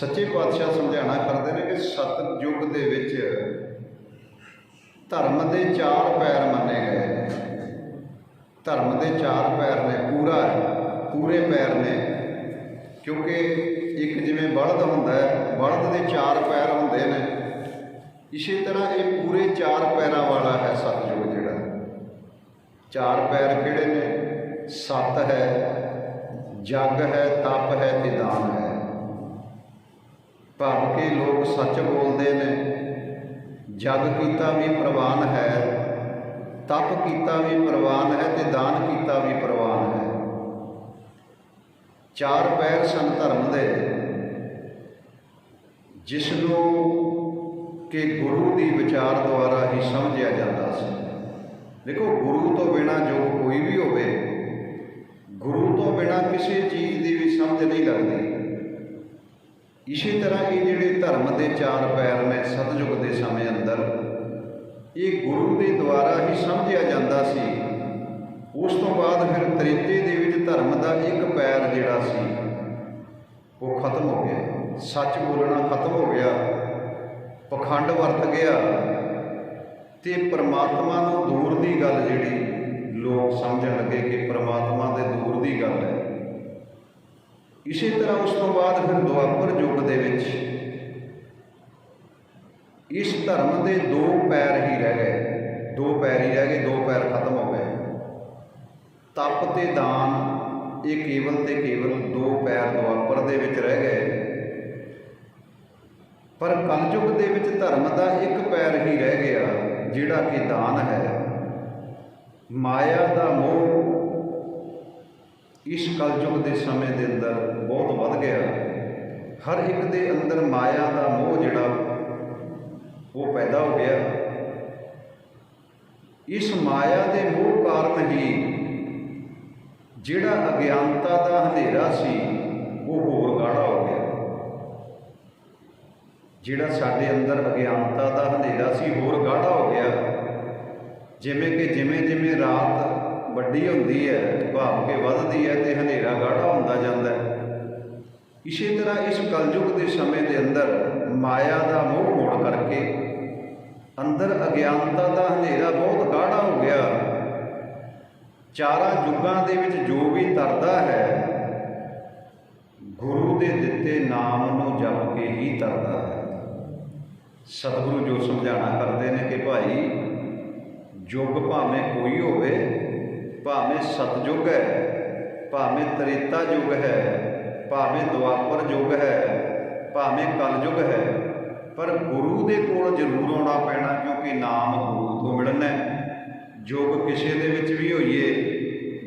ਸੱਚੇ ਪਾਤਸ਼ਾਹ ਸਮਝਾਣਾ ਕਰਦੇ ਨੇ ਕਿ ਸਤ ਦੇ ਵਿੱਚ ਧਰਮ ਦੇ ਚਾਰ ਪੈਰ ਮੰਨੇ ਗਏ ਨੇ। ਧਰਮ ਦੇ ਚਾਰ ਪੈਰ ਨੇ, ਪੂਰਾ ਪੂਰੇ ਪੈਰ ਨੇ। ਕਿਉਂਕਿ ਇੱਕ ਜਿਵੇਂ ਬਲਦ ਹੁੰਦਾ ਹੈ, ਬਲਦ ਦੇ ਚਾਰ ਪੈਰ ਹੁੰਦੇ ਨੇ। ਇਸੇ ਤਰ੍ਹਾਂ ਇਹ ਪੂਰੇ ਚਾਰ ਪੈਰਾਂ ਵਾਲਾ ਹੈ ਸਤਿਯੁਗ ਜਿਹੜਾ। ਚਾਰ ਪੈਰ ਕਿਹੜੇ ਨੇ? ਸਤ ਹੈ, ਜਗ ਹੈ, ਤਪ ਹੈ ਤੇ ਦਾਨ ਹੈ। ਭਾਵ ਕਿ ਲੋਕ ਸੱਚ ਬੋਲਦੇ ਨੇ ਜਗ ਕੀਤਾ ਵੀ ਪ੍ਰਵਾਨ ਹੈ, ਤਪ ਕੀਤਾ ਵੀ ਪ੍ਰਵਾਨ ਹੈ ਤੇ ਦਾਨ ਕੀਤਾ ਵੀ ਪ੍ਰਵਾਨ ਹੈ। ਚਾਰ ਪੈਰ ਸਨ ਧਰਮ ਦੇ ਜਿਸ ਨੂੰ ਕਿ ਗੁਰੂ ਦੀ ਵਿਚਾਰ ਦੁਆਰਾ ਹੀ ਸਮਝਿਆ ਜਾਂਦਾ ਸੀ। ਦੇਖੋ, ਗੁਰੂ ਤੋਂ ਬਿਨਾ ਜੋ ਕੋਈ ਵੀ ਹੋਵੇ ਗੁਰੂ ਤੋਂ ਬਿਨਾ ਕਿਸੇ ਚੀਜ਼ ਦੀ ਵੀ ਸਮਝ ਨਹੀਂ ਲੱਗਦੀ ਇਸੇ ਤਰ੍ਹਾਂ ਇਹ ਜਿਹੜੇ ਧਰਮ ਦੇ ਚਾਰ ਪੈਰ ਨੇ ਸਤਜੁਗ ਦੇ ਸਮੇਂ ਅੰਦਰ, ਇਹ ਗੁਰੂ ਦੇ ਦੁਆਰਾ ਹੀ ਸਮਝਿਆ ਜਾਂਦਾ ਸੀ। ਉਸ ਤੋਂ ਬਾਅਦ ਫਿਰ ਤ੍ਰੇਤੇ ਦੇ ਵਿੱਚ ਧਰਮ ਦਾ ਇੱਕ ਪੈਰ ਜਿਹੜਾ ਸੀ, ਉਹ ਖਤਮ ਹੋ ਗਿਆ। ਸੱਚ ਬੋਲਣਾ ਖਤਮ ਹੋ ਗਿਆ। ਪਖੰਡ ਵਰਤ ਗਿਆ। ਤੇ ਪ੍ਰਮਾਤਮਾ ਨੂੰ ਦੂਰ ਦੀ ਗੱਲ ਜਿਹੜੀ ਲੋਕ ਸਮਝਣ ਲੱਗੇ ਕਿ ਪ੍ਰਮਾਤਮਾ ਦੇ ਦੂਰ ਦੀ ਗੱਲ ਇਸੇ ਤਰ੍ਹਾਂ ਉਸ ਤੋਂ ਬਾਅਦ ਫਿਰ ਦੁਆਪਰ ਯੁੱਗ ਦੇ ਵਿੱਚ ਇਸ ਧਰਮ ਦੇ ਦੋ ਪੈਰ ਹੀ ਰਹਿ ਗਏ। ਦੋ ਪੈਰ ਹੀ ਰਹਿ ਗਏ, ਦੋ ਪੈਰ ਖਤਮ ਹੋ ਗਏ। ਤਪ ਤੇ ਦਾਨ, ਇਹ ਕੇਵਲ ਤੇ ਕੇਵਲ ਦੋ ਪੈਰ ਦੁਆਪਰ ਦੇ ਵਿੱਚ ਰਹਿ ਗਏ। ਪਰ ਕਲਯੁਗ ਦੇ ਵਿੱਚ ਧਰਮ ਦਾ ਇੱਕ ਪੈਰ ਹੀ ਰਹਿ ਗਿਆ, ਜਿਹੜਾ ਕਿ ਦਾਨ ਹੈ। ਮਾਇਆ ਦਾ ਮੋਹ ਇਸ ਕਲਯੁਗ ਦੇ ਸਮੇਂ ਦੇ ਅੰਦਰ ਬਹੁਤ ਵੱਧ ਗਿਆ। ਹਰ ਇੱਕ ਦੇ ਅੰਦਰ ਮਾਇਆ ਦਾ ਮੋਹ ਜਿਹੜਾ, ਉਹ ਪੈਦਾ ਹੋ ਗਿਆ। ਇਸ ਮਾਇਆ ਦੇ ਮੋਹ ਕਾਰਨ ਹੀ ਜਿਹੜਾ ਅਗਿਆਨਤਾ ਦਾ ਹਨੇਰਾ ਸੀ, ਉਹ ਹੋਰ ਗਾੜਾ ਹੋ ਗਿਆ। ਜਿਹੜਾ ਸਾਡੇ ਅੰਦਰ ਅਗਿਆਨਤਾ ਦਾ ਹਨੇਰਾ ਸੀ, ਹੋਰ ਗਾੜਾ ਹੋ ਗਿਆ। ਜਿਵੇਂ ਕਿ ਜਿਵੇਂ ਜਿਵੇਂ ਰਾਤ ਵੱਡੀ ਹੁੰਦੀ ਹੈ, ਭਾਵ ਕੇ ਵੱਧਦੀ ਹੈ ਤੇ ਹਨੇਰਾ ਗਾੜਾ ਹੁੰਦਾ ਜਾਂਦਾ ਹੈ। ਇਸੇ ਤਰ੍ਹਾਂ ਇਸ ਕਲਯੁਗ ਦੇ ਸਮੇਂ ਦੇ ਅੰਦਰ ਮਾਇਆ ਦਾ ਮੋਹ ਮੋੜ ਕਰਕੇ ਅੰਦਰ ਅਗਿਆਨਤਾ ਦਾ ਹਨੇਰਾ ਬਹੁਤ ਗਾੜਾ ਹੋ ਗਿਆ। ਚਾਰਾਂ ਯੁੱਗਾਂ ਦੇ ਵਿੱਚ ਜੋ ਵੀ ਤਰਦਾ ਹੈ, ਗੁਰੂ ਦੇ ਦਿੱਤੇ ਨਾਮ ਨੂੰ ਜਪ ਕੇ ਹੀ ਤਰਦਾ ਹੈ। ਸਤਿਗੁਰੂ ਜੋ ਸਮਝਾਣਾ ਕਰਦੇ ਨੇ ਕਿ ਭਾਈ ਯੁੱਗ ਭਾਵੇਂ ਕੋਈ ਹੋਵੇ ਭਾਵੇਂ ਸਤਜੁਗ ਹੈ, ਭਾਵੇਂ ਤ੍ਰੇਤਾ ਯੁੱਗ ਹੈ, ਭਾਵੇਂ ਦੁਆਪਰ ਯੁੱਗ ਹੈ, ਭਾਵੇਂ ਕਲਯੁਗ ਹੈ, ਪਰ ਗੁਰੂ ਦੇ ਕੋਲ ਜ਼ਰੂਰ ਆਉਣਾ ਪੈਣਾ ਕਿਉਂਕਿ ਨਾਮ ਗੁਰੂ ਤੋਂ ਮਿਲਣਾ ਹੈ। ਯੁੱਗ ਕਿਸੇ ਦੇ ਵਿੱਚ ਵੀ ਹੋਈਏ,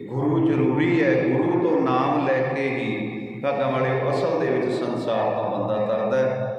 ਗੁਰੂ ਜ਼ਰੂਰੀ ਹੈ, ਗੁਰੂ ਤੋਂ ਨਾਮ ਲੈ ਕੇ ਹੀ ਭਾਗਾਂ ਵਾਲੇ ਅਸਲ ਦੇ ਵਿੱਚ ਸੰਸਾਰ ਤੋਂ ਬੰਦਾ ਤਰਦਾ ਹੈ।